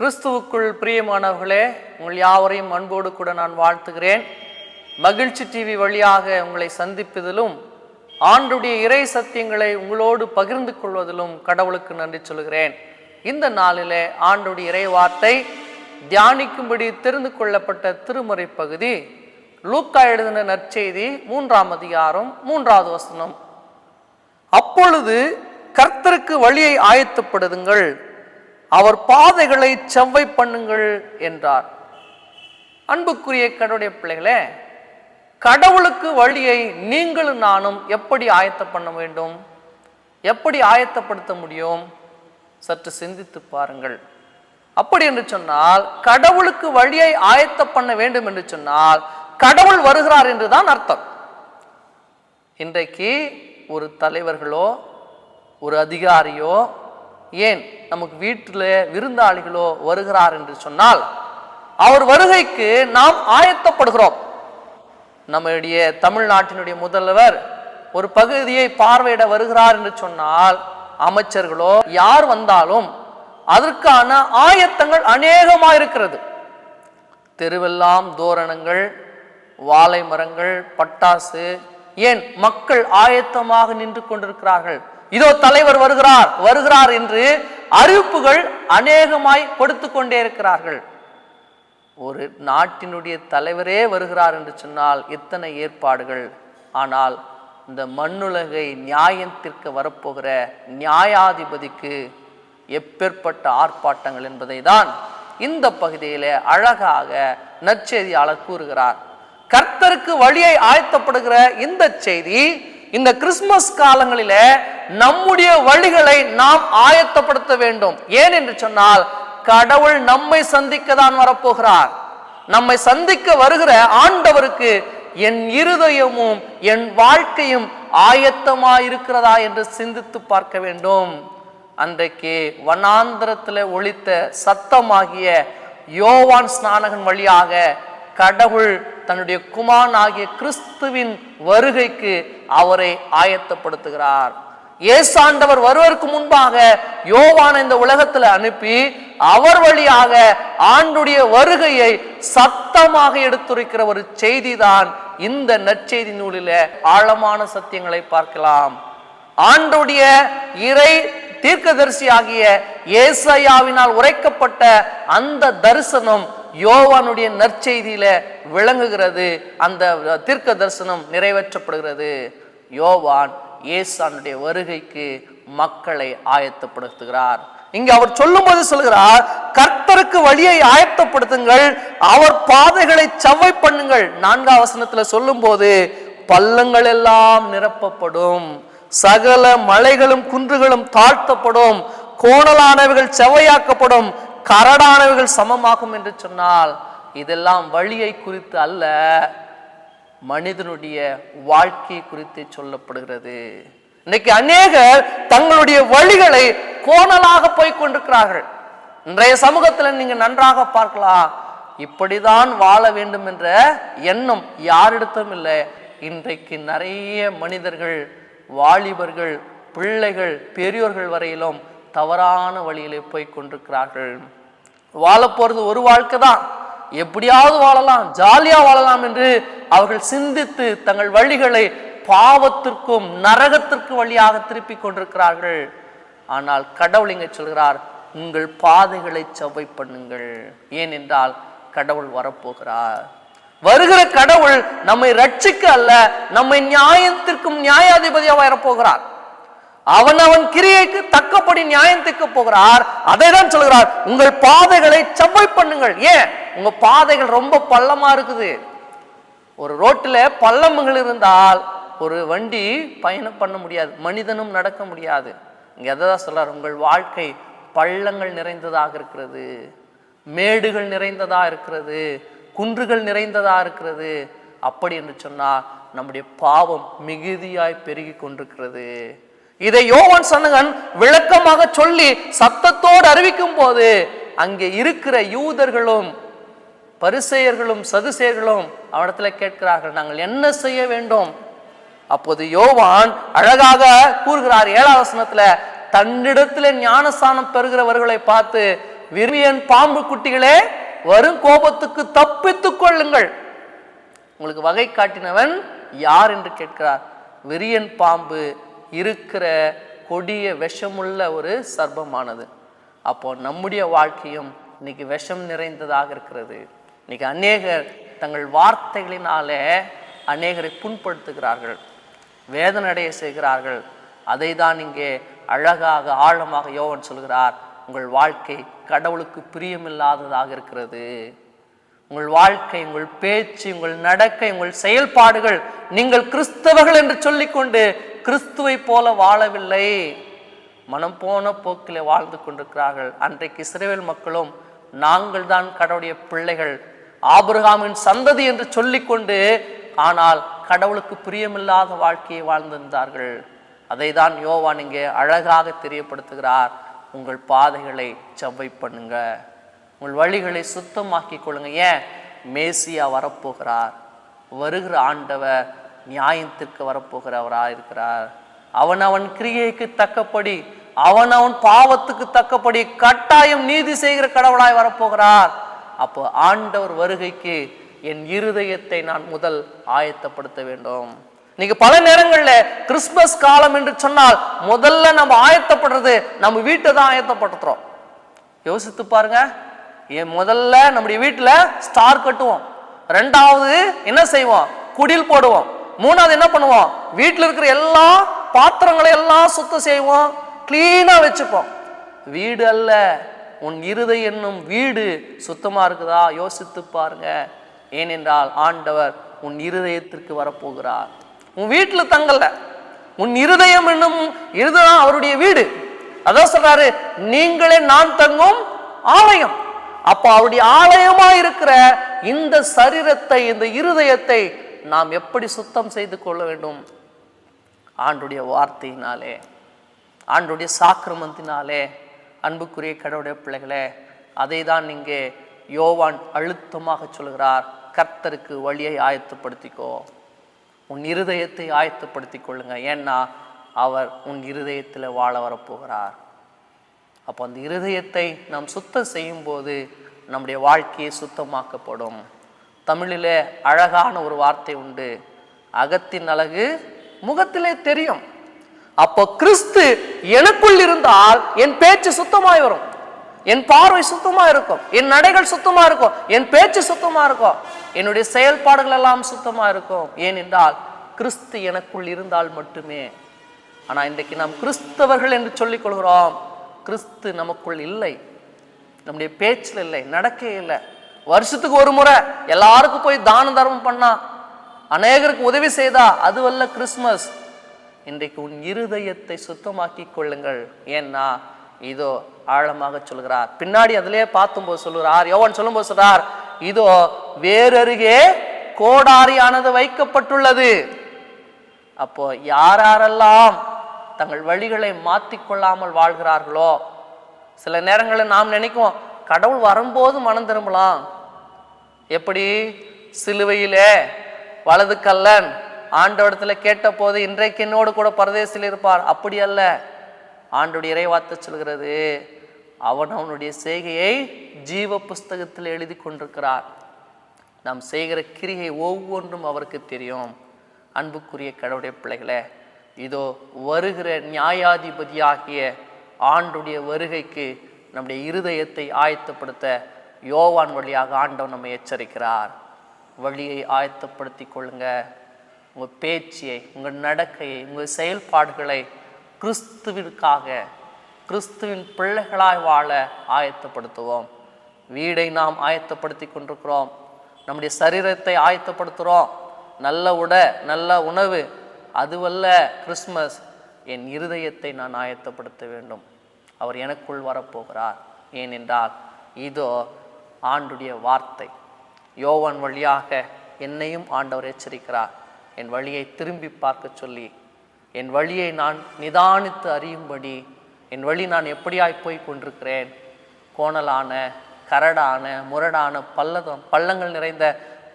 கிறிஸ்துவுக்குள் பிரியமானவர்களே உங்கள் யாவரையும் அன்போடு கூட நான் வாழ்த்துகிறேன். மகிழ்ச்சி டிவி வழியாக உங்களை சந்திப்பதிலும் ஆண்டுடைய இறை சத்தியங்களை உங்களோடு பகிர்ந்து கொள்வதிலும் கடவுளுக்கு நன்றி சொல்கிறேன். இந்த நாளிலே ஆண்டுடைய இறை வார்த்தை தியானிக்கும்படி தெரிந்து கொள்ளப்பட்ட திருமுறை பகுதி லூக்கா எழுதின நற்செய்தி மூன்றாம் அதிகாரம் மூன்றாவது வசனம். அப்பொழுது கர்த்தருக்கு வழியை ஆயத்தப்படுதுங்கள். அவர் பாதைகளை செவ்வை பண்ணுங்கள் என்றார். அன்புக்குரிய கடவுளுடைய பிள்ளைகளே கடவுளுக்கு வழியை நீங்களும் நானும் எப்படி ஆயத்த பண்ண வேண்டும்? எப்படி ஆயத்தப்படுத்த முடியும்? சற்று சிந்தித்து பாருங்கள். அப்படி என்று சொன்னால் கடவுளுக்கு வழியை ஆயத்த பண்ண வேண்டும் என்று சொன்னால் கடவுள் வருகிறார் என்றுதான் அர்த்தம். இன்றைக்கு ஒரு தலைவர்களோ ஒரு அதிகாரியோ ஏன் நமக்கு வீட்டில் விருந்தாளிகளோ வருகிறார் என்று சொன்னால் அவர் வருகைக்கு நாம் ஆயத்தப்படுகிறோம். நம்முடைய தமிழ்நாட்டினுடைய முதல்வர் ஒரு பகுதியை பார்வையிட வருகிறார் என்று சொன்னால் அமைச்சர்களோ யார் வந்தாலும் அதற்கான ஆயத்தங்கள் அநேகமாக இருக்கிறது தெருவெல்லாம் தோரணங்கள் வாழை மரங்கள் பட்டாசு ஏன் மக்கள் ஆயத்தமாக நின்று கொண்டிருக்கிறார்கள்? இதோ தலைவர் வருகிறார் வருகிறார் என்று அறிவிப்புகள் அநேகமாய் கொடுத்து கொண்டே இருக்கிறார்கள். ஒரு நாட்டினுடைய தலைவரே வருகிறார் என்று சொன்னால் எத்தனை ஏற்பாடுகள்? ஆனால் இந்த மண்ணுலகை நியாயத்திற்கு வரப்போகிற நியாயாதிபதிக்கு எப்பேற்பட்ட ஆர்ப்பாட்டங்கள் என்பதை தான் இந்த பகுதியில அழகாக நற்செய்தியாளர் கூறுகிறார். கர்த்தருக்கு வழியை ஆயத்தப்படுகிற இந்த செய்தி இந்த கிறிஸ்துமஸ் காலங்களில நம்முடைய வழிகளை நாம் ஆயத்தப்படுத்த வேண்டும். ஏன் என்று சொன்னால் கடவுள் நம்மை சந்திக்க தான் வரப்போகிறார். நம்மை சந்திக்க வருகிற ஆண்டவருக்கு என் இருதயமும் என் வாழ்க்கையும் ஆயத்தமா இருக்கிறதா என்று சிந்தித்து பார்க்க வேண்டும். அன்றைக்கு வனாந்திரத்தில் ஒழித்த சத்தமாகிய யோவான் ஸ்நானகன் வழியாக கடவுள் தன்னுடைய குமான் ஆகிய கிறிஸ்துவின் வருகைக்கு அவரை ஆயத்தப்படுத்துகிறார். ஏசாண்டவர் வருவதற்கு முன்பாக யோவான இந்த உலகத்துல அனுப்பி அவர் வழியாக ஆண்டுடைய வருகையை சத்தமாக எடுத்துரைக்கிற ஒரு செய்திதான் இந்த நற்செய்தி நூலில ஆழமான சத்தியங்களை பார்க்கலாம். ஆண்டுடைய இறை தீர்க்கதரிசி ஆகிய ஏசையாவினால் உரைக்கப்பட்ட அந்த தரிசனம் யோவானுடைய நற்செய்தியில விளங்குகிறது அந்த தீர்க்க தரிசனம் நிறைவேற்றப்படுகிறது. யோவான் ஏசானுடைய வருகைக்கு மக்களை ஆயத்தப்படுத்துகிறார். இங்கு அவர் சொல்லும்போது சொல்கிறார் கர்த்தருக்கு வழியை ஆயத்தப்படுத்துங்கள் அவர் பாதைகளை செவ்வை பண்ணுங்கள். நான்காம் வசனத்துல சொல்லும்போது பள்ளங்கள் எல்லாம் நிரப்பப்படும் சகல மலைகளும் குன்றுகளும் தாழ்த்தப்படும் கோணலானவைகள் செவ்வையாக்கப்படும் கரடானவைகள் சமமாகும் என்று சொன்னால் இதெல்லாம் வழியை குறித்து அல்ல மனிதனுடைய வாழ்க்கை குறித்து சொல்லப்படுகிறது. இன்னைக்கு அநேகர் தங்களுடைய வழிகளை கோணலாக போய் கொண்டிருக்கிறார்கள். இன்றைய சமூகத்தில் நீங்க நன்றாக பார்க்கலாம். இப்படிதான் வாழ வேண்டும் என்ற எண்ணம் யாரிடத்தும் இல்லை. இன்றைக்கு நிறைய மனிதர்கள் வாலிபர்கள் பிள்ளைகள் பெரியோர்கள் வரையிலும் தவறான வழியிலே போய் கொண்டிருக்கிறார்கள். வாழ ஒரு வாழ்க்கை தான். எப்படியாவது வாழலாம் ஜாலியா வாழலாம் என்று அவர்கள் சிந்தித்து தங்கள் வழிகளை பாவத்திற்கும் நரகத்திற்கு வழியாக திருப்பி கொண்டிருக்கிறார்கள். ஆனால் கடவுள் இங்கே சொல்கிறார் உங்கள் பாதைகளை செவ்வை பண்ணுங்கள். ஏனென்றால் கடவுள் வரப்போகிறார். வருகிற கடவுள் நம்மை ரட்சிக்க அல்ல நம்மை நியாயத்திற்கும் நியாயாதிபதியாக வரப்போகிறார். அவன் அவன் கிரியைக்கு தக்கப்படி நியாயம் தீர்க்க போகிறார். அதை தான் சொல்கிறார். உங்கள் பாதைகளை செவ்வாய் பண்ணுங்கள். ஏன்? உங்க பாதைகள் ரொம்ப பள்ளமா இருக்குது. ஒரு ரோட்டில் பள்ளமுகள் இருந்தால் ஒரு வண்டி பயணம் பண்ண முடியாது. மனிதனும் நடக்க முடியாது. இங்கே எதை தான் சொல்றார். உங்கள் வாழ்க்கை பள்ளங்கள் நிறைந்ததாக இருக்கிறது. மேடுகள் நிறைந்ததா இருக்கிறது. குன்றுகள் நிறைந்ததா இருக்கிறது. அப்படி என்று சொன்னால் நம்முடைய பாவம் மிகுதியாய் பெருகி கொண்டிருக்கிறது. இதை யோவான் சன்னகன் விளக்கமாக சொல்லி சத்தத்தோடு அறிவிக்கும் போது அங்கே இருக்கிற யூதர்களும் பரிசெயர்களும் சதுசேயர்களும் அவனிடத்துல கேட்கிறார்கள் நாங்கள் என்ன செய்ய வேண்டும்? அப்போது யோவான் அழகாக கூறுகிறார் ஏழாம் தன்னிடத்தில் தன்னிடத்துல ஞானஸ்தானம் பெறுகிறவர்களை பார்த்து விரும்பியன் பாம்பு குட்டிகளே வரும் கோபத்துக்கு தப்பித்துக் கொள்ளுங்கள். உங்களுக்கு வகை காட்டினவன் யார்? என்று கேட்கிறார். விரியன் பாம்பு இருக்கிற கொடிய விஷமுள்ள ஒரு சர்ப்பமானது. அப்போ நம்முடைய வாழ்க்கையும் இன்னைக்கு விஷம் நிறைந்ததாக இருக்கிறது. இன்னைக்கு அநேகர் தங்கள் வார்த்தைகளினாலே அநேகரை புண்படுத்துகிறார்கள். வேதனடைய செய்கிறார்கள். அதை தான் இங்கே அழகாக ஆழமாக யோவன் சொல்கிறார். உங்கள் வாழ்க்கை கடவுளுக்கு பிரியமில்லாததாக இருக்கிறது. உங்கள் வாழ்க்கை உங்கள் பேச்சு உங்கள் நடக்கை உங்கள் செயல்பாடுகள் நீங்கள் கிறிஸ்தவர்கள் என்று சொல்லிக்கொண்டு கிறிஸ்துவை போல வாழவில்லை. மனம் போன போக்கிலே வாழ்ந்து கொண்டிருக்கிறார்கள். அன்றைக்கு இஸ்ரேவேல் மக்களும் நாங்கள் தான் கடவுளுடைய பிள்ளைகள். ஆபிரகாமின் சந்ததி என்று சொல்லிக்கொண்டு ஆனால் கடவுளுக்கு பிரியமில்லாத வாழ்க்கையை வாழ்ந்திருந்தார்கள். அதை தான் யோவான் இங்கே அழகாக தெரியப்படுத்துகிறார். உங்கள் பாதைகளை செவ்வை பண்ணுங்க. உங்கள் வழிகளை சுத்தமாக்கி கொள்ளுங்க. ஏன்? மேசியா வரப்போகிறார். வருகிற ஆண்டவர் நியாயத்திற்கு வரப்போகிறவராக இருக்கிறார். அவன் அவன் கிரியைக்கு தக்கப்படி அவன் அவன் பாவத்துக்கு தக்கபடி கட்டாயம் நீதி செய்கிற கடவுளாய் வரப்போகிறார். அப்போ ஆண்டவர் வருகைக்கு என் இருதயத்தை நான் முதல் ஆயத்தப்படுத்த வேண்டும். இன்னைக்கு பல நேரங்களில் கிறிஸ்மஸ் காலம் என்று சொன்னால் முதல்ல நம்ம ஆயத்தப்படுறது நம்ம வீட்டை தான் ஆயத்தப்படுத்துறோம். யோசித்து பாருங்க என் முதல்ல நம்முடைய வீட்டில் ஸ்டார் கட்டுவோம். ரெண்டாவது என்ன செய்வோம்? குடில் போடுவோம். மூணாவது என்ன பண்ணுவோம்? வீட்டில் இருக்கிற எல்லா பாத்திரங்களை எல்லாம் சுத்தம் செய்வோம். க்ளீனாக வச்சுப்போம். வீடு அல்ல. உன் இருதை என்னும் வீடு சுத்தமாக இருக்குதா? யோசித்து பாருங்க. ஏனென்றால் ஆண்டவர் உன் இருதயத்திற்கு வரப்போகிறார். உன் வீட்டில் தங்கல. உன் இருதயம் என்னும் இதுதான் அவருடைய வீடு. அதான் சொல்றாரு நீங்களே நான் தங்கும் ஆலயம். அப்போ அவருடைய ஆலயமா இருக்கிற இந்த சரீரத்தை இந்த இருதயத்தை நாம் எப்படி சுத்தம் செய்து கொள்ள வேண்டும்? ஆண்டுடைய வார்த்தையினாலே ஆண்டுடைய சாக்கிரமத்தினாலே அன்புக்குரிய கடவுடைய பிள்ளைகளே அதை தான் இங்கே யோவான் அழுத்தமாக சொல்கிறார். கர்த்தருக்கு வழியை ஆயத்தப்படுத்திக்கோ. உன் இருதயத்தை ஆயத்தப்படுத்திக் கொள்ளுங்க. ஏன்னா அவர் உன் இருதயத்தில் வாழ வரப்போகிறார். அப்போ அந்த இருதயத்தை நாம் சுத்தம் செய்யும்போது நம்முடைய வாழ்க்கையை சுத்தமாக்கப்படும். தமிழிலே அழகான ஒரு வார்த்தை உண்டு. அகத்தின் அழகு முகத்திலே தெரியும். அப்போ கிறிஸ்து எனக்குள் இருந்தால் என் பேச்சு சுத்தமாய் வரும். என் பார்வை சுத்தமா இருக்கும். என் நடைகள் சுத்தமா இருக்கும். என் பேச்சு சுத்தமா இருக்கும். என்னுடைய செயல்பாடுகள் எல்லாம் சுத்தமா இருக்கும். ஏனென்றால் கிறிஸ்து எனக்குள் இருந்தால் மட்டுமே. ஆனா இன்றைக்கு நாம் கிறிஸ்தவர்கள் என்று சொல்லிக் கொள்கிறோம். கிறிஸ்து நமக்குள் இல்லை. நம்முடைய பேச்சில் இல்லை நடக்கே இல்லை. வருஷத்துக்கு ஒரு முறை எல்லாருக்கும் போய் தான தர்மம் பண்ணா அநேகருக்கு உதவி செய்தா அதுவல்ல கிறிஸ்மஸ் இன்றைக்கு உன் இருதயத்தை சுத்தமாக்கி கொள்ளுங்கள். ஏன்னா இதோ ஆழமாக சொல்கிறார். பின்னாடி அதிலே பார்த்தும்போது சொல்லுகிறார் யோவன் சொல்லும்போது சொல்றார் இதோ வேறருகே கோடாரியானது வைக்கப்பட்டுள்ளது. அப்போ யாரெல்லாம் தங்கள் வழிகளை மாற்றிக்கொள்ளாமல் வாழ்கிறார்களோ சில நேரங்களில் நாம் நினைக்குவோம் கடவுள் வரும்போது மனம் திரும்பலாம். எப்படி? சிலுவையிலே வலது கல்லன் ஆண்டவடத்தில் கேட்ட போது இன்றைக்கு என்னோடு கூட பரதேசில் இருப்பார். அப்படி அல்ல. ஆண்டுடைய இறைவார்த்தை சொல்கிறது அவன் அவனுடைய செய்கையை ஜீவ புஸ்தகத்தில் எழுதி கொண்டிருக்கிறார். நாம் செய்கிற கிரிகை ஒவ்வொன்றும் அவருக்கு தெரியும். அன்புக்குரிய கடவுடைய பிள்ளைகளே இதோ வருகிற நியாயாதிபதியாகிய ஆண்டுடைய வருகைக்கு நம்முடைய இருதயத்தை ஆயத்தப்படுத்த யோவான் வழியாக ஆண்டவன் நம்மை எச்சரிக்கிறார். வழியை ஆயத்தப்படுத்தி கொள்ளுங்க. உங்கள் பேச்சியை உங்கள் நடக்கையை உங்கள் செயல்பாடுகளை கிறிஸ்துவிற்காக கிறிஸ்துவின் பிள்ளைகளாய் வாழ ஆயத்தப்படுத்துவோம். வீடை நாம் ஆயத்தப்படுத்தி கொண்டிருக்கிறோம். நம்முடைய சரீரத்தை ஆயத்தப்படுத்துகிறோம் நல்ல உடை நல்ல உணவு அதுவல்ல கிறிஸ்மஸ் என் இருதயத்தை நான் ஆயத்தப்படுத்த வேண்டும். அவர் எனக்குள் வரப்போகிறார். ஏனென்றால் இதோ ஆண்டுடைய வார்த்தை. யோவன் வழியாக என்னையும் ஆண்டவர் எச்சரிக்கிறார். என் வழியை திரும்பி பார்க்க சொல்லி என் வழியை நான் நிதானித்து அறியும்படி என் வழி நான் எப்படியாய் போய் கொண்டிருக்கிறேன்? கோணலான கரடான முரடான பள்ளதம் பள்ளங்கள் நிறைந்த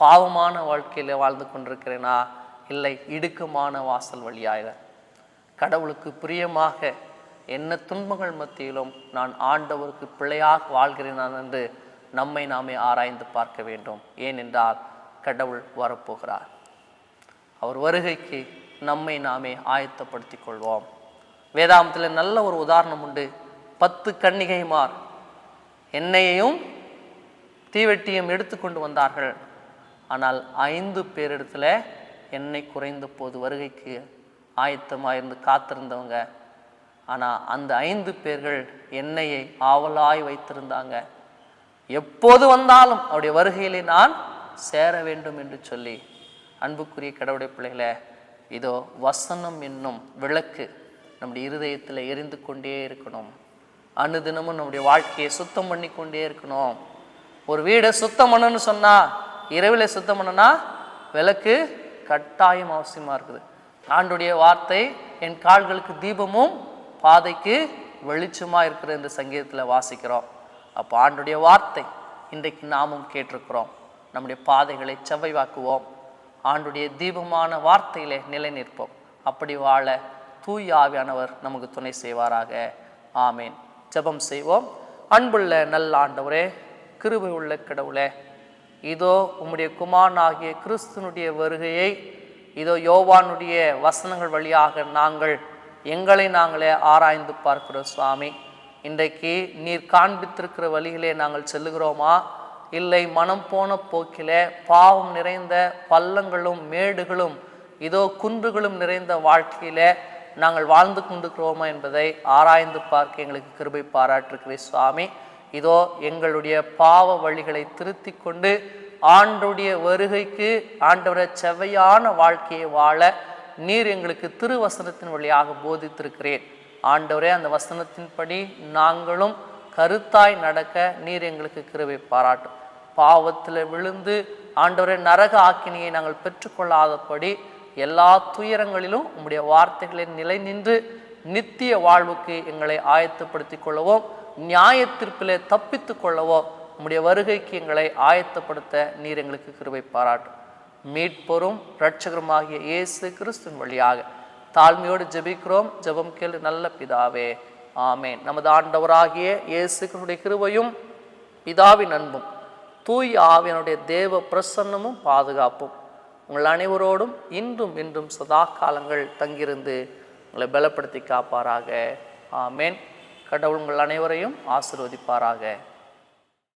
பாவமான வாழ்க்கையில் வாழ்ந்து கொண்டிருக்கிறேனா? இல்லை இடுக்கமான வாசல் வழியாக. கடவுளுக்கு பிரியமாக என்ன துன்பங்கள் மத்தியிலும் நான் ஆண்டவருக்கு பிள்ளையாக வாழ்கிறேன் என்று நம்மை நாமே ஆராய்ந்து பார்க்க வேண்டும். ஏனென்றால் கடவுள் வரப்போகிறார். அவர் வருகைக்கு நம்மை நாமே ஆயத்தப்படுத்திக் கொள்வோம். வேதாந்தத்தில் நல்ல ஒரு உதாரணம் உண்டு. பத்து கன்னிகைமார் எண்ணெயையும் தீவெட்டியும் எடுத்துக்கொண்டு வந்தார்கள். ஆனால் ஐந்து பேரிடத்துல எண்ணெய் குறைந்த போது வருகைக்கு ஆயத்தமாக இருந்து காத்திருந்தவங்க ஆனால் அந்த ஐந்து பேர்கள் என்னையை ஆவலாய் வைத்திருந்தாங்க. எப்போது வந்தாலும் அவருடைய வருகையிலே நான் சேர வேண்டும் என்று சொல்லி அன்புக்குரிய கடவுடைய பிள்ளைகளை இதோ வசனம் என்னும் விளக்கு நம்முடைய இருதயத்தில் எரிந்து கொண்டே இருக்கணும். அனுதினமும் நம்முடைய வாழ்க்கையை சுத்தம் பண்ணி கொண்டே இருக்கணும். ஒரு வீடை சுத்தம் பண்ணணும்னு சொன்னால் இரவில் சுத்தம் பண்ணனா விளக்கு கட்டாயம் அவசியமாக இருக்குது. ஆண்டுடைய வார்த்தை என் கால்களுக்கு தீபமும் பாதைக்கு வெளிச்சமாக இருக்கிற இந்த சங்கீதத்தில் வாசிக்கிறோம். அப்போ ஆண்டுடைய வார்த்தை இன்றைக்கு நாமும் கேட்டிருக்கிறோம். நம்முடைய பாதைகளை செவ்வைவாக்குவோம். ஆண்டுடைய தீபமான வார்த்தையிலே நிலை நிற்போம் அப்படி வாழ தூய் ஆவியானவர் நமக்கு துணை செய்வாராக. ஆமேன். ஜெபம் செய்வோம். அன்புள்ள நல்ல ஆண்டவரே கிருபை உள்ள கடவுளே இதோ உம்முடைய குமாரனாகிய கிறிஸ்துனுடைய வருகையை இதோ யோவானுடைய வசனங்கள் வழியாக நாங்கள் எங்களை நாங்களே ஆராய்ந்து பார்க்கிறோம் சுவாமி. இன்றைக்கு நீர் காண்பித்திருக்கிற வழியிலே நாங்கள் செல்லுகிறோமா? இல்லை மனம் போன போக்கிலே பாவம் நிறைந்த பள்ளங்களும் மேடுகளும் இதோ குன்றுகளும் நிறைந்த வாழ்க்கையிலே நாங்கள் வாழ்ந்து கொண்டிருக்கிறோமா என்பதை ஆராய்ந்து பார்க்க எங்களுக்கு கிருபை பாராட்டுகிறேன் சுவாமி. இதோ எங்களுடைய பாவ வழிகளை திருத்தி கொண்டு ஆண்டுடைய வருகைக்கு ஆண்டவரை செவ்வையான வாழ்க்கையை வாழ நீர் எங்களுக்கு திருவசனத்தின் வழியாக போதித்திருக்கிறேன். ஆண்டவரே அந்த வசனத்தின்படி நாங்களும் கருத்தாய் நடக்க நீர் எங்களுக்கு கிருவை பாராட்டும். பாவத்தில் விழுந்து ஆண்டவரே நரக ஆக்கினியை நாங்கள் பெற்றுக்கொள்ளாதபடி எல்லா துயரங்களிலும் உம்முடைய வார்த்தைகளை நிலை நின்று நித்திய வாழ்வுக்கு எங்களை ஆயத்தப்படுத்தி கொள்ளவும் நியாய தீர்ப்பிலே தப்பித்து கொள்ளவோ உம்முடைய வருகைக்கு எங்களை ஆயத்தப்படுத்த நீர் எங்களுக்கு கிருவை பாராட்டும். மீட்பொரும் இரட்சகருமாகிய இயேசு கிறிஸ்துவின் வழியாக. தாழ்மையோடு ஜெபிக்கிறோம். ஜெபம் கேளு நல்ல பிதாவே. ஆமேன். நமது ஆண்டவராகிய இயேசு கிருவையும் பிதாவின் அன்பும் தூய் ஆவியனுடைய தேவ பிரசன்னமும் பாதுகாப்பும் உங்கள் அனைவரோடும் இன்றும் இன்றும் சதா காலங்கள் தங்கியிருந்து உங்களை பலப்படுத்தி காப்பாராக. ஆமேன். கடவுள் உங்கள் அனைவரையும் ஆசீர்வதிப்பாராக.